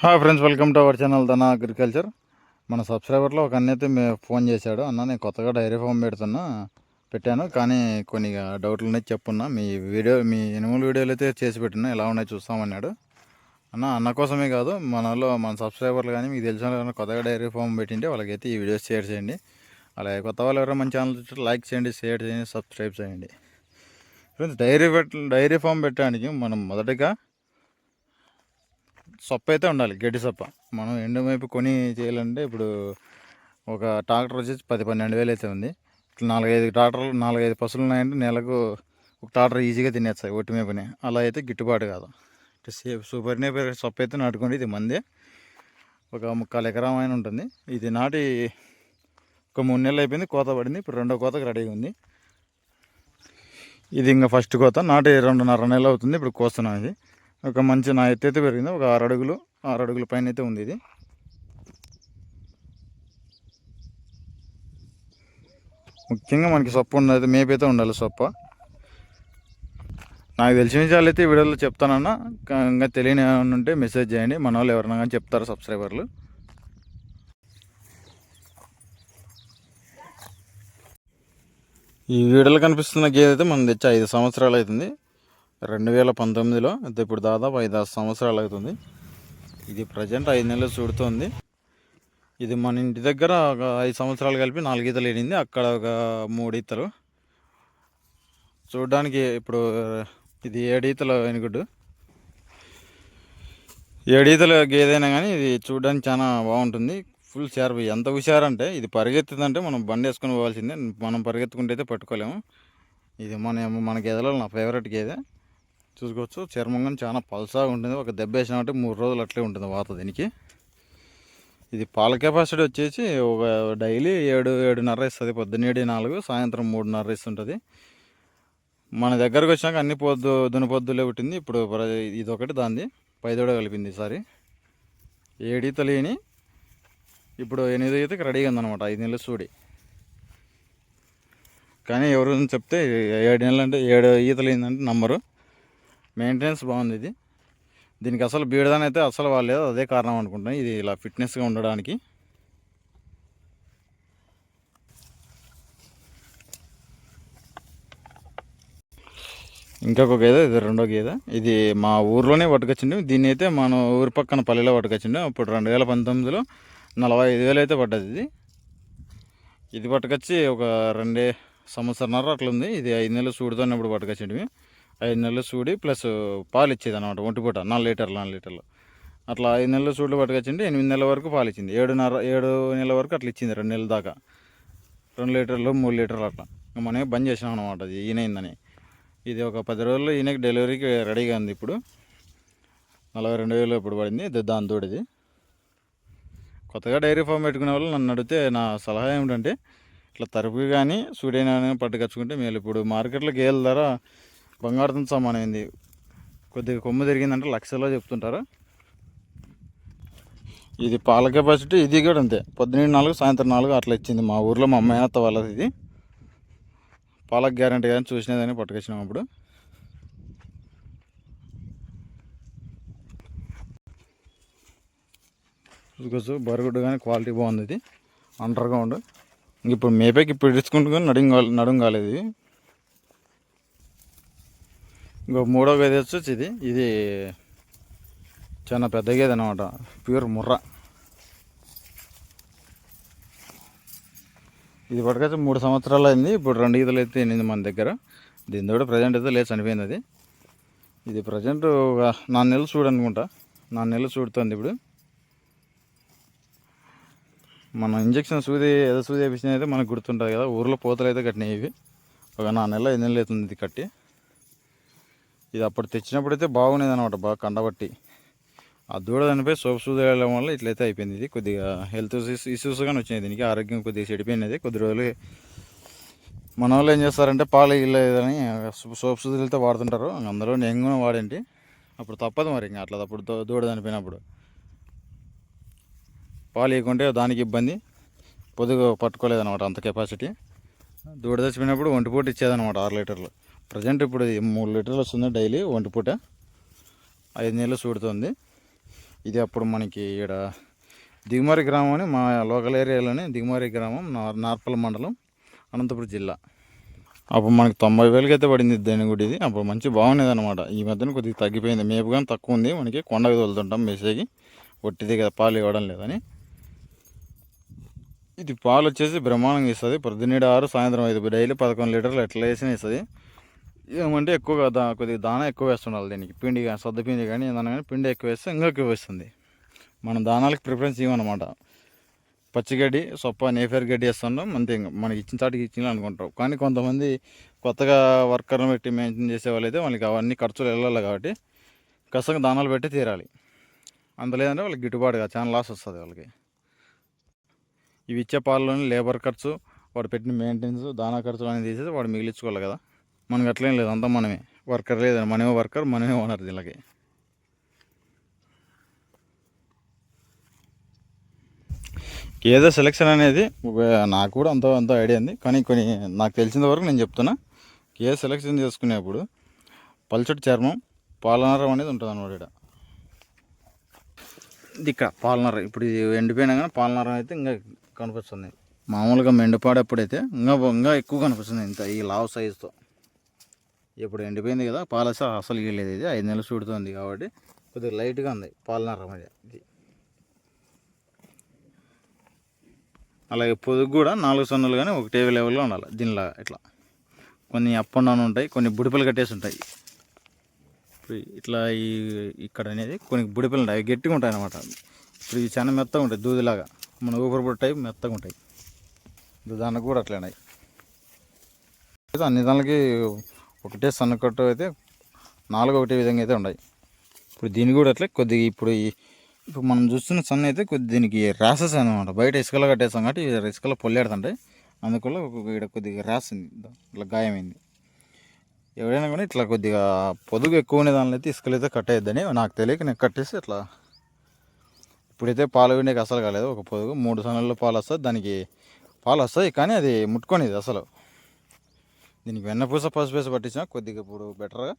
Hi friends welcome to our channel Dhana agriculture మన సబ్స్క్రైబర్లో ఒక అన్న అయితే మే ఫోన్ చేశాడు. అన్న నేను కొత్తగా డైరీ ఫామ్ పెడుతున్నా పెట్టాను కానీ కొన్ని డౌట్లు ఉన్నాయి చెప్పున్నా. మీ వీడియో మీ ఎనిమిది వీడియోలు అయితే చేసి పెట్టినా ఎలా ఉన్నాయి చూస్తామన్నాడు అన్న అన్న కోసమే కాదు మనలో మన సబ్స్క్రైబర్లు కానీ మీకు తెలిసిన వాళ్ళు కొత్తగా డైరీ ఫామ్ పెట్టింటే వాళ్ళకైతే ఈ వీడియోస్ షేర్ చేయండి. అలాగే కొత్త వాళ్ళు ఎవరైనా మన ఛానల్ చూస్తే లైక్ చేయండి షేర్ చేయండి సబ్స్క్రైబ్ చేయండి. ఫ్రెండ్స్ డైరీ పెట్ డైరీ ఫామ్ పెట్టడానికి మనం మొదటగా సొప్ప అయితే ఉండాలి గడ్డి సొప్ప. మనం ఎండు వైపు కొని చేయాలంటే ఇప్పుడు ఒక ట్రాక్టర్ వచ్చేసి పది పన్నెండు వేలు అయితే ఉంది. ఇట్లా నాలుగైదు ట్రాక్టర్లు నాలుగైదు పశువులు ఉన్నాయంటే నెలకు ఒక ట్రాక్టర్ ఈజీగా తినేస్తాయి ఒట్టి మేపని. అలా అయితే గిట్టుబాటు కాదు. ఇట్లా సే- సూపర్ నేపర్ సొప్ప అయితే నాటుకోండి ఇది మందే. ఒక ముక్కాలు ఎకరం అయిన ఉంటుంది. ఇది నాటి ఒక మూడు నెలలు అయిపోయింది కోత పడింది. ఇప్పుడు రెండో కోతకు రెడీగా ఉంది. ఇది ఇంకా ఫస్ట్ కోత నాటి రెండున్నర నెలలు అవుతుంది ఇప్పుడు కోస్తున్నాం ఇది. ఒక మంచి నా ఎత్తు అయితే పెరిగింది ఒక ఆరు అడుగులు ఆరు అడుగుల పైన అయితే ఉంది ఇది. ముఖ్యంగా మనకి సొప్ప ఉన్నది మేపైతే ఉండాలి సొప్ప. నాకు తెలిసిన విషయాలు అయితే ఈ వీడియోలో చెప్తానన్నా ఇంకా- తెలియని ఉంటే మెసేజ్ చేయండి. మన వాళ్ళు ఎవరైనా కానీ చెప్తారు సబ్స్క్రైబర్లు? ఈ వీడియోలో కనిపిస్తున్న గేదె అయితే మనం తెచ్చి ఐదు సంవత్సరాలు అవుతుంది. రెండు వేల పంతొమ్మిదిలో ఇప్పుడు దాదాపు ఐదు ఆరు సంవత్సరాలు అవుతుంది. ఇది ప్రజెంట్ ఐదు నెలలు చూడుతోంది. ఇది మన ఇంటి దగ్గర ఒక ఐదు సంవత్సరాలు కలిపి నాలుగు ఈతలు వేడింది అక్కడ ఒక మూడు ఈతలు చూడడానికి ఇప్పుడు ఇది ఏడీతల ఈతల వెనుగుడ్డు ఏడు గేదైనా కానీ ఇది చూడడానికి చాలా బాగుంటుంది. ఫుల్ షార్ప్ ఎంత హుషారంటే ఇది పరిగెత్తుందంటే మనం బండి వేసుకొని పోవాల్సిందే. మనం పరిగెత్తుకుంటే అయితే పట్టుకోలేము. ఇది మన మన గేదెలో నా ఫేవరెట్ గేదె. చూసుకోవచ్చు. చర్మం కానీ చాలా పల్సాగా ఉంటుంది. ఒక దెబ్బ వేసినామంటే మూడు రోజులు అట్లే ఉంటుంది వాత దీనికి. ఇది పాల కెపాసిటీ వచ్చేసి ఒక డైలీ ఏడు ఏడున్నర ఇస్తుంది. పొద్దున్న ఏడు నాలుగు సాయంత్రం మూడున్నర ఇస్తుంటుంది. మన దగ్గరకు వచ్చినాక అన్ని పొద్దు దునపొద్దులే పుట్టింది. ఇప్పుడు ప్ర- ఇది ఒకటి దాంది. పైదోడ కలిపింది ఈసారి. ఏడు తెలియని ఇప్పుడు ఎనిమిది ఈతకి రెడీగా ఉందన్నమాట. ఐదు నెలలు సూడి. కానీ ఎవరు చెప్తే ఏడు నెలలు అంటే ఏడు ఈతలు ఏంటంటే నంబరు. మెయింటెనెన్స్ బాగుంది ఇది. దీనికి అసలు బీడదని అయితే అసలు వాళ్ళేదో అదే కారణం అనుకుంటాను ఇది ఇలా ఫిట్నెస్గా ఉండడానికి. ఇంకొక గేదె ఇది రెండో గేదె. ఇది మా ఊర్లోనే పట్టుకొచ్చిండు. దీన్ని అయితే మన ఊరి పక్కన పల్లెలో పట్టుకొచ్చిండు. అప్పుడు రెండు వేల పంతొమ్మిదిలో నలభై ఐదు వేలు అయితే పడ్డది ఇది. ఇది పట్టుకొచ్చి ఒక రెండే సంవత్సరంన్నర అట్లా ఉంది ఇది ఐదు నెలలు చూడుతున్నప్పుడు పట్టుకొచ్చిండు ఐదు నెలలు సూడి ప్లస్ పాలు ఇచ్చేది అనమాట ఒంటిపూట నాలుగు లీటర్లు నాలుగు లీటర్లు. అట్లా ఐదు నెలలు సూళ్ళు పట్టుకొచ్చింది ఎనిమిది నెలల వరకు పాలు ఇచ్చింది. ఏడున్నర ఏడు నెలల వరకు అట్లా ఇచ్చింది రెండు నెలల దాకా. రెండు లీటర్లు మూడు లీటర్లు అట్లా. మనమే బంద్ చేసినాం అనమాట అది ఈయనైందని. ఇది ఒక పది రోజుల్లో ఈయనకి డెలివరీకి రెడీగా ఉంది ఇప్పుడు. నలభై రెండు వేలు ఇప్పుడు పడింది ఇది దాని తోడిది. కొత్తగా డైరీ ఫామ్ పెట్టుకునే వాళ్ళు నన్ను అడిగితే నా సలహా ఏమిటంటే ఇట్లా తరుపు కానీ సూడైన పట్టుకొచ్చుకుంటే మేలు. ఇప్పుడు మార్కెట్లో గేల ధర బంగారంతో సమానమైంది కొద్దిగా కొమ్ము తిరిగిందంటే లక్షల్లో చెప్తుంటారు. ఇది పాల కెపాసిటీ ఇది కూడా అంతే. పొద్దున్న నాలుగు సాయంత్రం నాలుగు అట్లా ఇచ్చింది మా ఊర్లో మా అమ్మాయినత్త వాళ్ళది ఇది. పాలకు గ్యారంటీ కానీ చూసినదని పట్టుకొచ్చినాం అప్పుడు. చూసుకోవచ్చు బరుగుడ్డు కానీ క్వాలిటీ బాగుంది ఇది. అండర్ గ్రౌండ్ ఇప్పుడు మేపేకి ఇప్పుడు ఇడుచుకుంటూ కానీ నడుం కాలే నడుం కాలేదు ఇది. ఇంకో మూడో గది వచ్చి ఇది. ఇది చాలా పెద్ద గది అనమాట ప్యూర్ ముర్ర. ఇది పట్టుకొచ్చి మూడు సంవత్సరాలు అయింది. ఇప్పుడు రెండు ఈతలు అయితే ఎనిమిది మన దగ్గర. దీని కూడా ప్రజెంట్ అయితే లేదు చనిపోయింది అది. ఇది ప్రజెంట్ ఒక నాలుగు నెలలు చూడనుకుంటా. నాలుగు నెలలు చూడుతుంది ఇప్పుడు. మన ఇంజక్షన్ సూది ఏదో సూది వేపించినది అయితే మనకు గుర్తుంటుంది కదా. ఊర్లో పోతలు అయితే కట్టినాయి ఇవి. ఒక నాలుగు నెలలు ఐదు నెలలు అవుతుంది ఇది కట్టి. ఇది అప్పుడు తెచ్చినప్పుడు అయితే అనమాట బాగా కండబట్టి. ఆ దూడ సోప్ సూది వల్ల ఇట్లయితే అయిపోయింది ఇది. కొద్దిగా హెల్త్ ఇష్యూస్ కానీ వచ్చినాయి దీనికి. ఆరోగ్యం కొద్దిగా చెడిపోయినది. కొద్ది రోజులు మన వాళ్ళు ఏం చేస్తారంటే పాలు ఇల్లేదని సోప్ సూదులతో వాడుతుంటారు. అందులో నేను కూడా వాడేంటి? అప్పుడు తప్పదు మరి ఇంకా అట్లా అప్పుడు దూడ చనిపోయినప్పుడు పాలు ఇవ్వకుంటే దానికి ఇబ్బంది. పొదుగు పట్టుకోలేదన్నమాట అంత కెపాసిటీ దూడ చచ్చిపోయినప్పుడు ఒంటిపూట ఇచ్చేదన్నమాట ఆరు లీటర్లు. ప్రజెంట్ ఇప్పుడు ఇది మూడు లీటర్లు వస్తుంది డైలీ ఒంటి పూట. ఐదు నెలలు చూడుతుంది ఇది అప్పుడు మనకి ఇక్కడ దిగుమారి గ్రామం అని మా లోకల్ ఏరియాలోని దిగుమారి గ్రామం నార్ నార్పల్ మండలం అనంతపురం జిల్లా. అప్పుడు మనకి తొంభై వేలకి అయితే పడింది దాని గుడి ఇది. అప్పుడు మంచి బాగుండేది అనమాట ఈ మధ్యన కొద్దిగా తగ్గిపోయింది. మేపు కానీ తక్కువ ఉంది. మనకి కొండకి తోలుతుంటాం మెసేకి ఒట్టిది కదా పాలు ఇవ్వడం లేదని. ఇది పాలు వచ్చేసి బ్రహ్మాండంగా ఇస్తుంది. పొద్దున్నేడు ఆరు సాయంత్రం ఐదు. డైలీ పదకొండు లీటర్లు ఎట్లా వేసినా ఇస్తుంది. ఏమంటే ఎక్కువగా దా కొద్దిగా దానా ఎక్కువ వేస్తుండాలి దీనికి. పిండి కానీ సద్ద పిండి కానీ ఏదైనా కానీ పిండి ఎక్కువ వేస్తే ఇంకా ఎక్కువ వేస్తుంది. మనం దానాలకు ప్రిఫరెన్స్ ఇవ్వనమాట. పచ్చిగడ్డి సొప్ప నేఫేర్ గడ్డి వేస్తుంటాం అంతే ఇంకా మనకి ఇచ్చిన చాటికి ఇచ్చిన అనుకుంటారు. కానీ కొంతమంది కొత్తగా వర్కర్ని పెట్టి మెయింటైన్ చేసే వాళ్ళైతే వాళ్ళకి అవన్నీ ఖర్చులు వెళ్ళాలి కాబట్టి కష్టంగా దానాలు పెట్టి తీరాలి. అంత లేదంటే వాళ్ళకి గిట్టుబాటు కాదు చాలా లాస్ వస్తుంది వాళ్ళకి. ఇవి ఇచ్చే పాలలోని లేబర్ ఖర్చు వాడు పెట్టిన మెయింటెనెన్స్ దానా ఖర్చులు అనేది తీసేసి వాడు మిగిలించుకోవాలి కదా. మనకి అట్లేం లేదు అంతా మనమే. వర్కర్ లేదని మనమే వర్కర్ మనమే ఓనర్ దీనికి ఏదో సెలెక్షన్ అనేది నాకు కూడా అంత అంత ఐడియా ఉంది. కానీ కొన్ని నాకు తెలిసిన వరకు నేను చెప్తున్నా. ఏ సెలెక్షన్ చేసుకునేప్పుడు పల్చటి చర్మం పాలనరం అనేది ఉంటుంది అనమాట ఇక్కడ ఇది ఇక్కడ పాలనర. ఇప్పుడు ఇది ఎండిపోయినా కానీ పాలనరం అయితే ఇంకా కనిపిస్తుంది. మామూలుగా మెండిపాడేప్పుడైతే ఇంకా ఇంకా ఎక్కువ కనిపిస్తుంది ఇంత ఈ లావ్ సైజుతో ఇప్పుడు ఎండిపోయింది కదా పాలస అసలు ఇవ్వలేదు ఇది. ఐదు నెలలు చూడుతుంది కాబట్టి కొద్దిగా లైట్గా ఉంది పాలనరం మధ్య. ఇది అలాగే పొదుగు కూడా నాలుగు సన్నులు కానీ ఒకటే లెవెల్లో ఉండాలి దీనిలా ఇట్లా. కొన్ని అప్ అండ్ డౌన్ ఉంటాయి కొన్ని బుడిపలు కట్టేసి ఉంటాయి. ఇప్పుడు ఇట్లా ఈ ఇక్కడ అనేది కొన్ని బుడిపలు ఉంటాయి అవి గట్టిగా ఉంటాయి అన్నమాట. ఇప్పుడు ఇవి చాలా మెత్తగా ఉంటాయి దూదిలాగా. మన ఊపిరి పొట్టు టైప్ మెత్తగా ఉంటాయి. దానికి కూడా అట్లే ఉన్నాయి అన్ని దానికి ఒకటే సన్నకట్టు అయితే నాలుగు ఒకటే విధంగా అయితే ఉన్నాయి ఇప్పుడు దీని కూడా అట్లే కొద్దిగా ఇప్పుడు ఈ ఇప్పుడు మనం చూస్తున్న సన్న అయితే కొద్ది దీనికి ర్యాసెస్ అనమాట బయట ఇసుకలో కట్టేస్తాం కాబట్టి ఇసుకలో పొల్లేడుతుంటాయి. అందువల్ల ఇక్కడ కొద్దిగా ర్యాస్ ఉంది ఇట్లా గాయమైంది. ఎవరైనా కానీ ఇట్లా కొద్దిగా పొదుగు ఎక్కువ ఉండే దానిలో అయితే ఇసుకలు అయితే కట్టేయద్దని నాకు తెలియక నేను కట్టేసి ఇట్లా ఇప్పుడైతే పాలు పిండికి అసలు కాలేదు. ఒక పొదుగు మూడు సన్నల్లో పాలు వస్తుంది దానికి పాలు వస్తాయి కానీ అది ముట్టుకొనేది అసలు. దీనికి వెన్నపూస పసుపేస పట్టించినా కొద్దిగా ఇప్పుడు బెటర్గా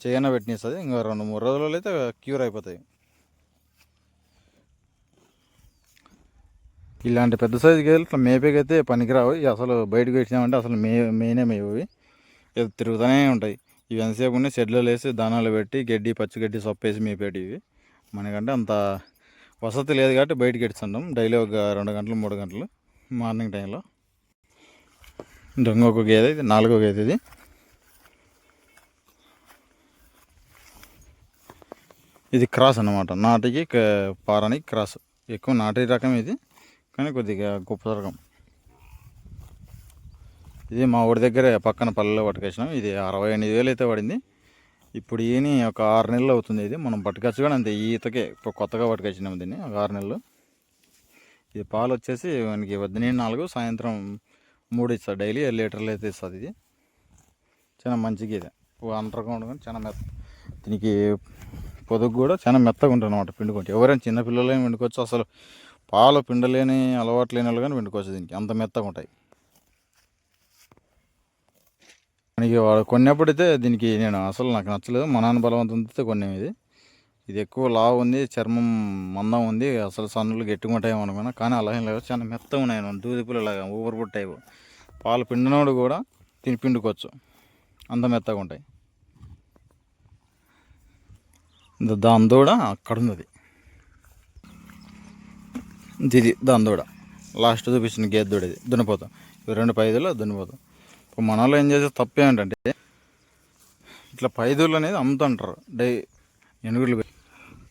చేయన పెట్టినేస్తుంది. ఇంకా రెండు మూడు రోజులలో అయితే క్యూర్ అయిపోతాయి. ఇలాంటి పెద్ద సైజు గేదెలు ఇట్లా మేపేకైతే పనికిరావు. ఇవి అసలు బయటకు వచ్చినామంటే అసలు మే మెయినే మేవి ఇది తిరుగుతూనే ఉంటాయి. ఇవి ఎంతసేపు ఉన్నాయి? షెడ్లో వేసి దానాలు పెట్టి గడ్డి పచ్చి గడ్డి సొప్పేసి మేపేటి ఇవి. మనకంటే అంత వసతి లేదు కాబట్టి బయటకి ఎడుతుంటాం డైలీ ఒక రెండు గంటలు మూడు గంటలు మార్నింగ్ టైంలో. దొంగ ఒక గేదె ఇది నాలుగో గేదె ఇది. ఇది క్రాస్ అన్నమాట. నాటికి పారానికి క్రాస్. ఎక్కువ నాటి రకం ఇది కానీ కొద్దిగా గొప్ప రకం. ఇది మా ఊడి దగ్గర పక్కన పల్లెలో పట్టుకొచ్చినాం. ఇది అరవై ఎనిమిది వేలు అయితే పడింది. ఇప్పుడు ఈయన ఒక ఆరు నెలలు అవుతుంది ఇది. మనం పట్టుకొచ్చు కూడా అంతే ఈతకే ఇప్పుడు కొత్తగా పట్టుకొచ్చినాం దీన్ని ఒక ఆరు నెలలు. ఇది పాలు వచ్చేసి మనకి వద్దునే నాలుగు సాయంత్రం మూడు ఇస్తుంది డైలీ ఏడు లీటర్లు అయితే ఇస్తుంది ఇది. చాలా మంచి గీత అండర్గ్రౌండ్ కానీ చాలా మెత్త. దీనికి పొదుగు కూడా చాలా మెత్తగా ఉంటుంది అనమాట పిండుకుంటే ఎవరైనా చిన్న పిల్లలైనా పిండుకోవచ్చు అసలు పాలు పిండలేని అలవాటు లేని వాళ్ళు కానీ పిండుకోవచ్చు దీనికి. అంత మెత్తగా ఉంటాయి. మనకి వాడు కొన్నప్పుడైతే దీనికి నేను అసలు నాకు నచ్చలేదు. మా నాన్న బలవంతంతో కొన్నాం ఇది. ఇది ఎక్కువ లావు ఉంది చర్మం మందం ఉంది అసలు సన్నులు గట్టిగా ఉంటాయేమో అనుకున్నా. కానీ అలా ఏం లేదు చాలా మెత్తగా ఉన్నాయి. అన్నమాట. దూది పుల్లలాగా ఊపిరి పుట్టాయి పాలు పిండినోడు కూడా తిని పిండుకోవచ్చు. అంత మెత్తగా ఉంటాయి. దాని దూడ అక్కడ ఉంది అది. ఇది దాని దూడ లాస్ట్ చూపించిన గేదె దూడ ఇది. దున్నిపోతాం. ఇవి రెండు పైదులు దున్నిపోతాం. ఇప్పుడు మన వాళ్ళు ఏం చేసే తప్పు ఏమిటంటే ఇట్లా పైదులు అనేది అమ్ముతుంటారు. డై ఎనుగులు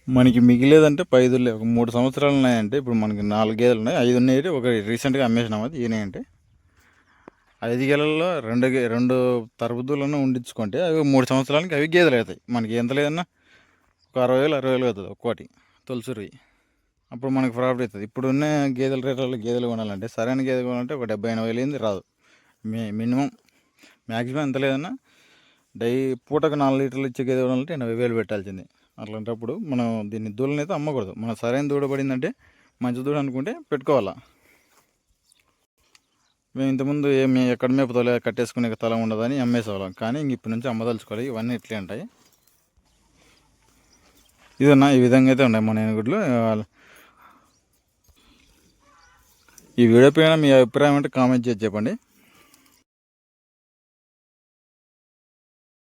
మనకి మిగిలేదంటే పైదులే. ఒక మూడు సంవత్సరాలు ఉన్నాయంటే ఇప్పుడు మనకి నాలుగు గేదెలు ఉన్నాయి. ఐదు ఉన్నాయి ఒక రీసెంట్గా అమ్మేసినాం అది. ఈయన ఐదు గేలల్లో రెండు రెండు తరబుద్దులను ఉండించుకుంటే అవి మూడు సంవత్సరాలకి అవి గేదెలు అవుతాయి. మనకి ఎంత లేదన్నా ఒక అరవై వేలు అరవై వేలు అవుతుంది ఒక్కోటి తొలసూరి అప్పుడు మనకి ప్రాఫిట్ అవుతుంది. ఇప్పుడు ఉన్న గేదెల రేట్లలో గేదెలు కొనాలంటే సరైన గేదె కొనాలంటే ఒక డెబ్బై ఎనభై వేలు ఏంది రాదు. మే మినిమం మ్యాక్సిమం ఎంత లేదన్నా డై పూటకు నాలుగు లీటర్లు ఇచ్చే గేదె కొనాలంటే ఎనభై వేలు పెట్టాల్సిందే. అట్లాంటప్పుడు మనం దీన్ని దూడనైతే అమ్మకూడదు. మన సరైన దూడ పడిందంటే మంచి దూడ అనుకుంటే పెట్టుకోవాలా. మేము ఇంతకుముందు ఏమి ఎక్కడ మేపుతలే కట్టేసుకునే తల ఉండదని అమ్మేసేవాళ్ళం. కానీ ఇంక ఇప్పటి నుంచి అమ్మదలుచుకోవాలి. ఇవన్నీ ఇట్లే ఉంటాయి. ఇదన్నా ఈ విధంగా అయితే ఉన్నాయి మన ఏనుగుడ్లు ఈ వీడియో పైన మీ అభిప్రాయం అంటే కామెంట్ చేసి చెప్పండి.